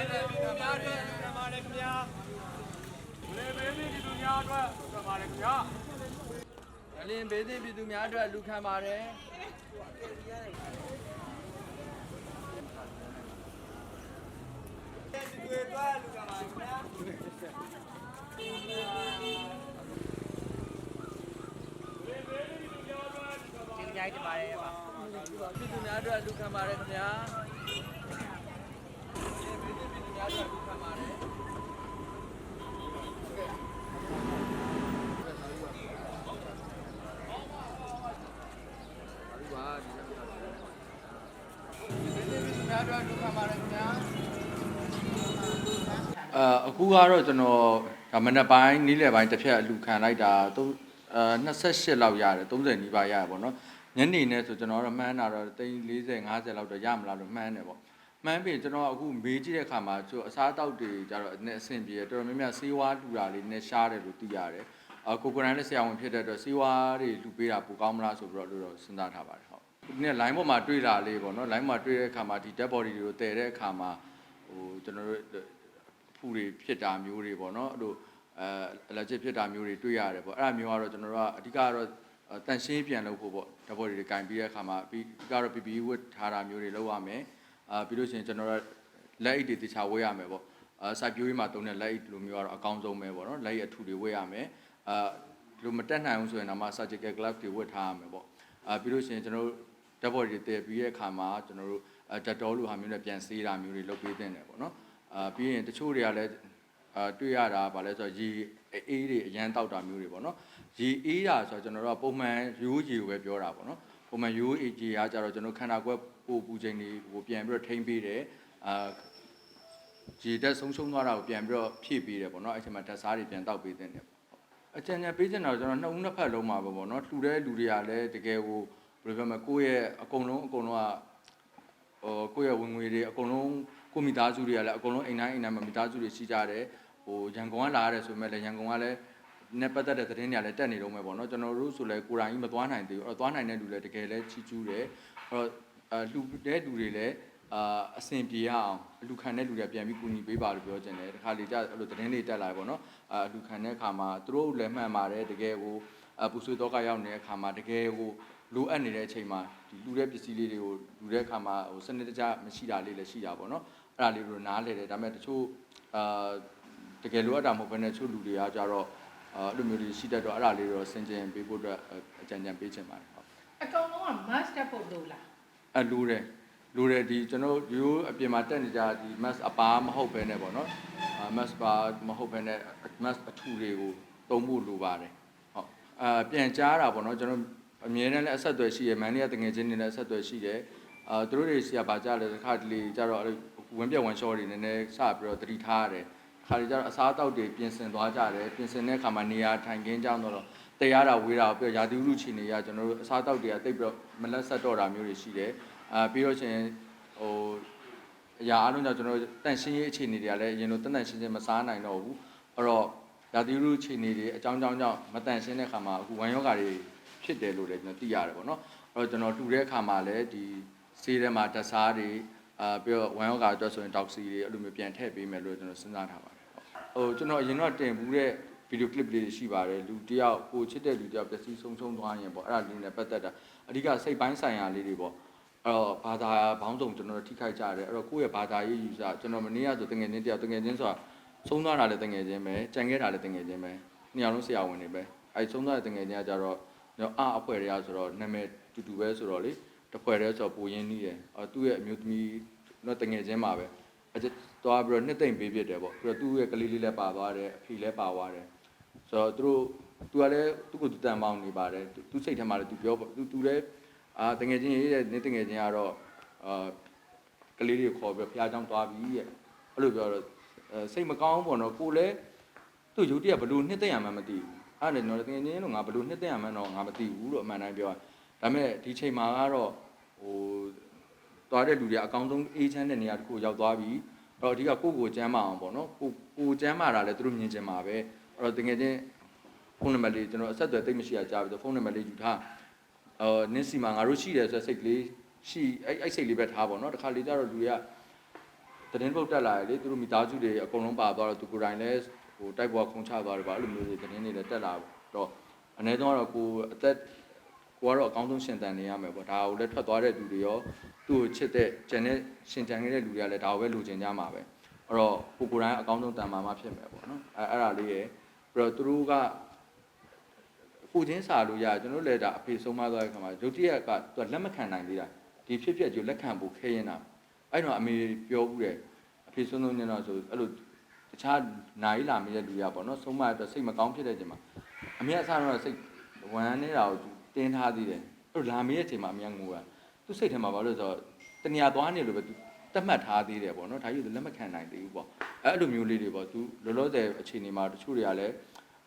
ဘေးသင့်ပြည်သူများအတွက်လူခံပါတယ်ခင်ဗျာလေဘေးပြည်သူများအတွက်ကပါတယ်ခင်ဗျာအလင်းဘေးသင့်ပြည်သူများအတွက်လူခံပါတယ်ကျေးဇူးများတင်ပါတယ်ပါပြည်သူများအတွက်လူခံပါတယ်ခင်ဗျာ ဘေးသင့်ပြည်သူများအတွက်လူခံပါတယ်များအတွက်လူခံပါတယ်ခင်ဗျာအာအခုကတော့ကျွန်တော်ဒါမနက်ပိုင်းနေ့လယ်ပိုင်းတစ်ဖြတ်အလူခံလိုက်တာသုံးအာ28လောက်ရတယ်30နီးပါးရတယ်ပေါ့နော်ညနေနဲ့ဆိုကျွန်တော်တော့မှန်းတာတော့သိန်း40 50လောက်တော့ရမလားလို့မှန်းတယ်ပေါ့ မှန်းပြီးကျွန်တော်အခုမေးကြည့်တဲ့အခါမှာကျို့အစားအသောက်တွေကြတော့အနေအဆင်ပြေတယ်တော်တော်များများဆေးဝါးလူတာလေးနဲ့ရှားတယ်လို့သိရတယ်အာကိုကိုရန်လည်းဆရာဝန်ဖြစ်တဲ့အတွက်ဆေးဝါးတွေလူပေးတာပိုကောင်းမလားဆိုပြီးတော့လို့တော့စဉ်းစားထားပါတယ်ဟုတ်ဒီနေ့ line ပေါ်မှာတွေ့တာလေးပေါ့နော် line မှာတွေ့တဲ့အခါမှာဒီ dead body တွေကိုတည်တဲ့အခါမှာဟိုကျွန်တော်တို့အဖူတွေဖြစ်တာမျိုးတွေပေါ့နော်အဲ့လိုအဲ allergic ဖြစ်တာမျိုးတွေတွေ့ရတယ်ပေါ့အဲ့ဒါမျိုးကတော့ကျွန်တော်တို့ကအဓိကကတော့တန်ရှင်းပြန်လုပ်ဖို့ပေါ့ဓာတ်ပေါ်တွေကင်ပြီးတဲ့အခါမှာပြီးအဓိကတော့ PPE ဝတ်ထားတာမျိုးတွေလုပ်ရမယ် အာပြီးလို့ရှိရင်ကျွန်တော်တို့လက်အိတ်တွေတခြားဝတ်ရမယ်ပေါ့အာစိုက်ပျိုးရေးမှာတုံးတဲ့လက်အိတ်လိုမျိုးကတော့အကောင်းဆုံးပဲပေါ့နော်လက်အိတ်အထူတွေဝတ်ရမယ်အာဒီလိုမတက်နိုင်ဘူးဆိုရင်တော့မှ surgical glove တွေဝတ်ထားရမယ်ပေါ့အာပြီးလို့ရှိရင်ကျွန်တော်တို့ဓာတ်ပေါ်တွေတည်ပြီးတဲ့အခါမှာကျွန်တော်တို့ဓာတ်တော်လိုဟာမျိုးနဲ့ပြန်ဆေးတာမျိုးတွေလုပ်ပေးတဲ့တယ်ပေါ့နော်အာပြီးရင်တချို့တွေကလည်းအာတွေ့ရတာဗာလဲဆိုတော့ရေအေးတွေအရန်တောက်တာမျိုးတွေပေါ့နော်ရေအေးတာဆိုတော့ကျွန်တော်တို့ကပုံမှန်ရိုးရေကိုပဲပြောတာပေါ့နော်ပုံမှန်ရိုးအေးရေကကြတော့ကျွန်တော်ခန္ဓာကိုယ် ပိုပူချိန်တွေကိုပြန်ပြီးတော့ထိမ့်ပေးတယ်အာရေတက်ဆုံးရှုံးသွားတာကိုပြန်ပြီးတော့ဖြည့်ပေးတယ်ပေါ့နော်အဲ့ချိန်မှာဓာတ်စားတွေပြန်တောက်ပေးတဲ့တယ်ပေါ့အကြံဉာဏ်ပေးချင်တာကျွန်တော်နှစ်ဦးနှစ်ဖက်လုံးမှာပဲပေါ့နော်လှူတဲ့လူတွေကလည်းတကယ်ကိုဘယ်လိုပြောမလဲကိုယ့်ရဲ့အကုန်လုံးအကုန်လုံးကဟိုကိုယ့်ရဲ့ဝင်ငွေတွေအကုန်လုံးကိုမိသားစုတွေကလည်းအကုန်လုံးအိမ်တိုင်းအိမ်တိုင်းမှာမိသားစုတွေရှိကြတယ်ဟိုရန်ကုန်ကလာရတယ်ဆိုမဲ့လည်းရန်ကုန်ကလည်းနဲ့ပတ်သက်တဲ့သတင်းတွေကလည်းတက်နေတော့မယ်ပေါ့နော်ကျွန်တော်တို့ဆိုလည်းကိုယ်တိုင်ကြီးမသွားနိုင်သေးဘူးအဲ့တော့သွားနိုင်တဲ့လူလည်းတကယ်လည်းချီးကျူးတယ်အဲ့တော့ အလှူတဲ့လူတွေလည်းအာအဆင်ပြေရအောင်အလှူခံတဲ့လူတွေပြန်ပြီးကူညီပေးပါလို့ပြောချင်တယ်တခါလေကြာအဲ့လိုသတင်းတွေတက်လာပေါ့နော်အလှူခံတဲ့အခါမှာသူတို့လည်းမှန်ပါတယ်တကယ်ကိုအပူဆွေးတော့ကရောက်နေတဲ့အခါမှာတကယ်ကိုလိုအပ်နေတဲ့အချိန်မှာဒီလူတဲ့ပစ္စည်းလေးတွေကိုလူတဲ့အခါမှာဟိုစနစ်တကျမရှိတာလေးလည်းရှိတာပေါ့နော်အဲ့ဒါလေးတို့နားလဲတယ်ဒါပေမဲ့တချို့အာတကယ်လိုအပ်တာမဟုတ်ဘဲနဲ့တချို့လူတွေကကြတော့အာအဲ့လိုမျိုးတွေရှိတတ်တော့အဲ့ဒါလေးတော့စင်ကြင်ပေးဖို့အတွက်အကြံဉာဏ်ပေးချင်ပါတယ်ဟုတ်အကုန်လုံးက mask တက်ဖို့လို့လား အလူတယ်လူတယ်ဒီကျွန်တော်ဒီလိုအပြင်မှာတက်နေကြဒီ mask အပါမဟုတ်ဘဲနဲ့ပေါ့နော်အာ mask ပါမဟုတ်ဘဲနဲ့ mask အထူတွေကိုတုံးဖို့လိုပါတယ်ဟုတ်အာပြန်ကြားတာပေါ့နော်ကျွန်တော်အမြဲတမ်းလည်းအဆက်အသွယ်ရှိရမန်နီးကတငယ်ချင်းတွေလည်းအဆက်အသွယ်ရှိတယ်အာသူတို့တွေစီကပါကြလဲတစ်ခါတလေကြတော့အဲ့ဝင်းပြက်ဝမ်ရှော့တွေနည်းနည်းစပြီးတော့တတိထားရတယ်ခါလေကျတော့အစားအသောက်တွေပြင်ဆင်သွားကြတယ်ပြင်ဆင်တဲ့အခါမှာနေရာထိုင်ခင်းကြောင်းတော့ တရားတာဝေးတာပြီးတော့ရာသီဥတုချီနေရကျွန်တော်တို့အစားအသောက်တွေကတိတ်ပြီးတော့မလက်ဆက်တော့တာမျိုးတွေရှိတယ်အာပြီးတော့ချင်းဟိုအရာအားလုံးကြောင့်ကျွန်တော်တို့တန့်ရှင်းရေးအခြေအနေတွေကလည်းအရင်လိုတန့်တန့်ရှင်းရှင်းမစားနိုင်တော့ဘူးအဲ့တော့ရာသီဥတုအခြေအနေတွေအကြောင်းကြောင်းကြောင့်မတန့်ရှင်းတဲ့အခါမှာအခုဝမ်ယောဂါတွေဖြစ်တယ်လို့လည်းကျွန်တော်သိရတယ်ပေါ့နော်အဲ့တော့ကျွန်တော်တူတဲ့အခါမှာလည်းဒီဆေးထဲမှာဓာတ်စားတွေအာပြီးတော့ဝမ်ယောဂါအတွက်ဆိုရင်ဒေါက်ဆီတွေအဲ့လိုမျိုးပြန်ထည့်ပေးမယ်လို့ကျွန်တော်စဉ်းစားထားပါတယ်ဟိုကျွန်တော်အရင်တော့တင်ဘူးတဲ့ ဗီဒီယိုကလစ်လေးတွေရှိပါတယ်လူတယောက်ကိုချစ်တဲ့လူတယောက်ပျက်စီးဆုံးရှုံးသွားရင်ပေါ့အဲ့ဒါလေးနဲ့ပတ်သက်တာအဓိကစိတ်ပိုင်းဆိုင်ရာလေးတွေပေါ့အဲ့တော့ဘာသာဘောင်းဆောင်ကျွန်တော်တို့ထိခိုက်ကြတယ်အဲ့တော့ကိုယ့်ရဲ့ဘာသာရေးယူဆကျွန်တော်မနေ့ကဆိုတငယ်ချင်းတယောက်တငယ်ချင်းဆိုတာဆုံးသွားတာလည်းတငယ်ချင်းပဲကြံခဲ့တာလည်းတငယ်ချင်းပဲနှစ်ယောက်လုံးဆရာဝန်တွေပဲအဲ့ဆုံးသွားတဲ့တငယ်ချင်းကကြတော့ကျွန်တော်အအဖွဲ့တွေကဆိုတော့နာမည်တူတူပဲဆိုတော့လေတစ်ဖွဲ့တည်းဆိုတော့ပူရင်းနှီးတယ်အော်သူ့ရဲ့အမျိုးသမီးတော့တငယ်ချင်းမှာပဲအဲ့သွားပြီးတော့နှစ်သိမ့်ပေးဖြစ်တယ်ပေါ့ပြီးတော့သူ့ရဲ့ကလေးလေးလည်းပါသွားတယ်အဖေလည်းပါသွားတယ် ဆိုတော့သူတို့သူကလည်းသူ့ကိုသူတန်ပေါင်းနေပါတယ်သူစိတ်ထဲမှာလည်းသူပြောသူသူလည်းအာတငယ်ချင်းရေးတဲ့နေ့တငယ်ချင်းကတော့အာကလေးတွေခေါ်ပြီးဖះเจ้าသွားပြီရဲ့အဲ့လိုပြောတော့စိတ်မကောင်းပေါ့နော်ကိုလည်းသူ့ယူတည်းကဘလို့နှစ်သိမ့်ရမှန်းမသိဘူးအဲ့ဒါနဲ့တော့တငယ်ချင်းတို့ငါဘလို့နှစ်သိမ့်ရမှန်းတော့ငါမသိဘူးလို့အမှန်တိုင်းပြောတာဒါပေမဲ့ဒီချိန်မှာကတော့ဟို သွားတဲ့လူတွေအကောင်းဆုံးအေးချမ်းတဲ့နေရာတစ်ခုရောက်သွားပြီအဲ့တော့အဓိကကိုယ့်ကိုယ်ကျမ်းမာအောင်ပေါ့နော်ကိုကိုယ်ကျမ်းမာတာလည်းသူတို့မြင်ချင်မှာပဲ အဲ့တော့တကယ်ချင်းဖုန်းနံပါတ်လေးကျွန်တော်အဆက်အသွယ်သိပ်မရှိရကြားပြီးတော့ဖုန်းနံပါတ်လေးယူထားအော်နင်းစီမှာငါတို့ရှိတယ်ဆိုတဲ့စိတ်ကလေးရှိအဲ့အဲ့စိတ်လေးပဲထားပေါ့နော်တခါလေကျတော့လူတွေကသတင်းပုတ်တက်လာတယ်လေသူတို့မိသားစုတွေအကုန်လုံးပါသွားတော့သူကိုယ်တိုင်လည်းဟိုတိုက်ပွဲခုံချသွားတယ်ပါအဲ့လိုမျိုးတွေသတင်းတွေလည်းတက်လာတော့အနည်းဆုံးကတော့ကိုအသက်ကိုကတော့အကောင်းဆုံးရှင်တန်နေရမယ်ပေါ့ဒါကိုလည်းထွက်သွားတဲ့လူတွေရောသူ့ကိုချစ်တဲ့ကျန်တဲ့ရှင်တန်ခဲ့တဲ့လူတွေကလည်းဒါကိုပဲလိုချင်ကြမှာပဲအဲ့တော့ကိုကိုယ်တိုင်အကောင်းဆုံးတန်မာမှဖြစ်မယ်ပေါ့နော်အဲအဲ့ဒါလေးရယ် ပြီးတော့သူတို့ကကိုချင်းစာလို့ရကျွန်တော်တို့လည်းဒါအဖေဆုံးမသွားတဲ့ခါမှာဒုတိယကသူကလက်မခံနိုင်သေးတာဒီဖြစ်ဖြစ်ကျလက်ခံဖို့ခဲရင်တာအဲ့တော့အမေပြောဘူးတယ်အဖေဆုံးဆုံးညတော့ဆိုအဲ့လိုတခြားနိုင်လာမိတဲ့လူရပေါ့နော်ဆုံးမတော့စိတ်မကောင်းဖြစ်တဲ့ချိန်မှာအမေအစားတော့စိတ်ဝမ်းနေတာကိုတင်းထားသေးတယ်အဲ့လိုလာမေးတဲ့ချိန်မှာအမေကငိုတာသူစိတ်ထဲမှာဘာလို့လဲဆိုတော့တဏှာသွားနေလို့ပဲသူ တတ်မှတ်ထားသေးတယ်ပေါ့နော်ဒါကြီးသူလက်မခံနိုင်သေးဘူးပေါ့အဲ့လိုမျိုးလေးတွေပေါ့သူလောလောဆယ်အခြေအနေမှာတချို့တွေကလည်း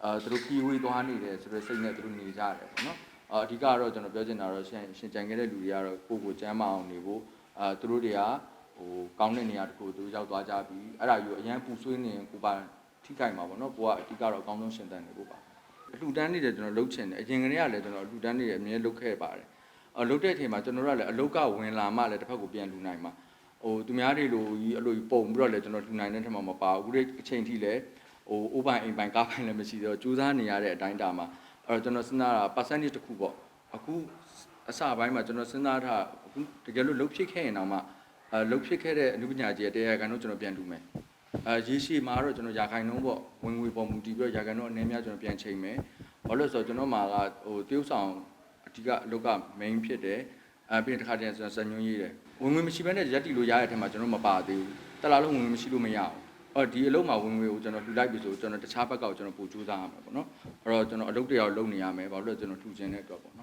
အဲသူတို့ပြည်ဝေးသွားနေတယ်ဆိုတော့စိတ်နဲ့သူတို့နေကြတယ်ပေါ့နော်အအဓိကတော့ကျွန်တော်ပြောချင်တာတော့ရှင်ရှင်ကြံခဲ့တဲ့လူတွေကတော့ကိုယ့်ကိုကျမ်းမအောင်နေဖို့အဲသူတို့တွေကဟိုကောင်းတဲ့နေရာတစ်ခုသူတို့ရောက်သွားကြပြီအဲ့ဒါယူအရန်ပူဆွေးနေရင်ကိုပါထိခိုက်မှာပေါ့နော်ကိုကအဓိကတော့အကောင်းဆုံးရှင်တန်နေဖို့ပါအလှူဒန်းနေတယ်ကျွန်တော်လှုပ်ချင်တယ်အရင်ကတည်းကလည်းကျွန်တော်အလှူဒန်းနေတယ်အမြဲလှုပ်ခဲ့ပါတယ်အလှုပ်တဲ့အချိန်မှာကျွန်တော်တို့ကလည်းအလုတ်ကဝင်လာမှလည်းတစ်ဖက်ကိုပြန်လှူနိုင်မှာ ဟိုသူများတွေလိုကြီးအဲ့လိုကြီးပုံပြီးတော့လည်းကျွန်တော်လှူနိုင်တဲ့ထက်မှမပါဘူးအခုဒီအချိန်ထိလည်းဟိုအိုးပိုင်အိမ်ပိုင်ကားပိုင်လည်းမရှိတော့ကြိုးစားနေရတဲ့အတိုင်းတာမှာအဲ့တော့ကျွန်တော်စဉ်းစားတာ percentage တစ်ခုပေါ့အခုအစပိုင်းမှာကျွန်တော်စဉ်းစားထားအခုတကယ်လို့လှုပ်ဖြစ်ခဲ့ရင်တော့မှအဲလှုပ်ဖြစ်ခဲ့တဲ့အမှုပညာကြီးတရားခံတော့ကျွန်တော်ပြန်တူမယ်အဲရေရှည်မှာတော့ကျွန်တော်ရာခိုင်နှုန်းပေါ့ဝင်ငွေပေါ်မူတည်ပြီးတော့ရာခိုင်နှုန်းအနေများကျွန်တော်ပြန်ချိန်မယ်ဘာလို့လဲဆိုတော့ကျွန်တော်မှာကဟိုတရုပ်ဆောင်အဓိကအလုပ်က main ဖြစ်တယ် အဲပြီးရင်တစ်ခါတည်းကျွန်တော်စံညွှန်းရေးတယ်ဝင်ငွေမရှိဘဲနဲ့ရက်တီလို့ရတဲ့အထက်မှာကျွန်တော်မပါသေးဘူးတလားလုံးဝင်ငွေမရှိလို့မရဘူးအော်ဒီအလုပ်မှာဝင်ငွေကိုကျွန်တော်လှူလိုက်ပြီဆိုကျွန်တော်တခြားဘက်ကောက်ကျွန်တော်ပို့ကြိုးစားရမှာပေါ့နော်အဲ့တော့ကျွန်တော်အလုပ်တွေရောလုပ်နေရမယ်ဘာလို့လဲကျွန်တော်လှူခြင်းတဲ့အတွက်ပေါ့နော်